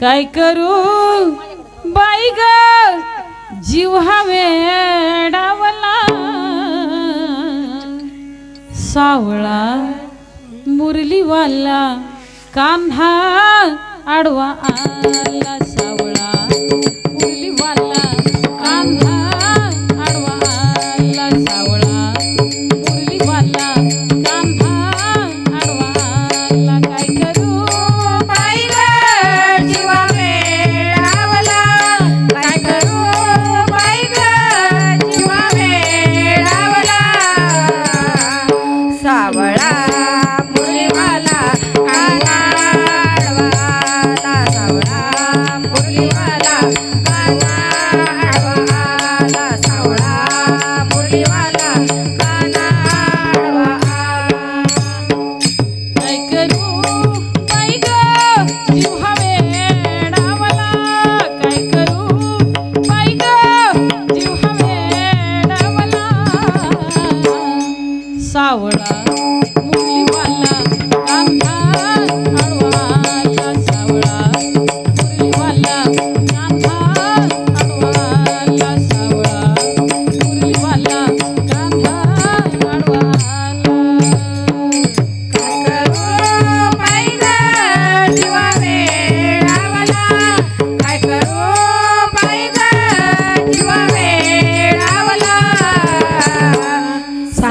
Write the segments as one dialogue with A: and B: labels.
A: काय करू? बाई ग जीव वेडावला सावळा मुरलीवाला कान्हा आडवा आला.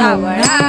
A: આવડા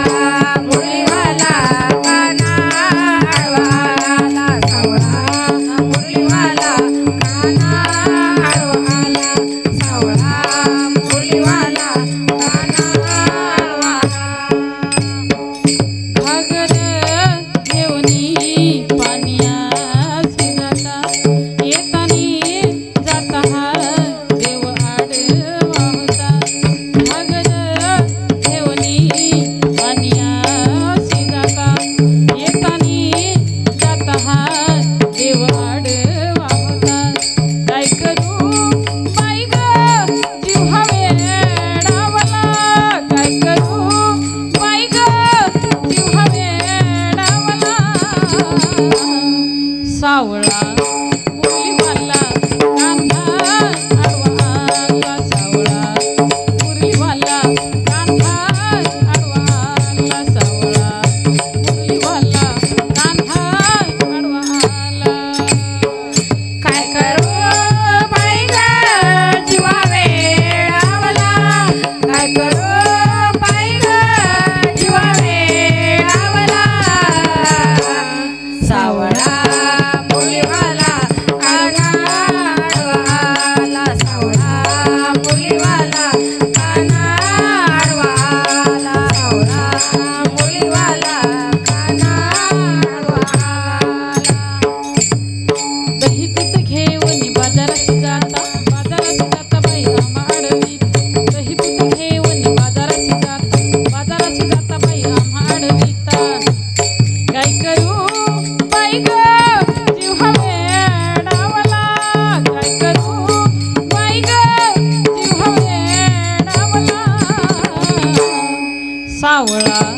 A: 我了。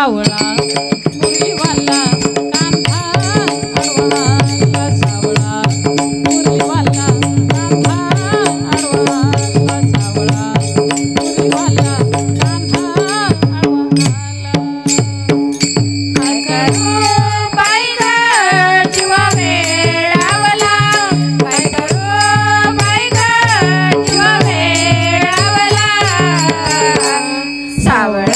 A: सावळा मुरलीवाला कांदा आडवाला सावळा. मुरलीवाला कांदा आडवाला सावळा. मुरलीवाला कांदा आडवाला Sour.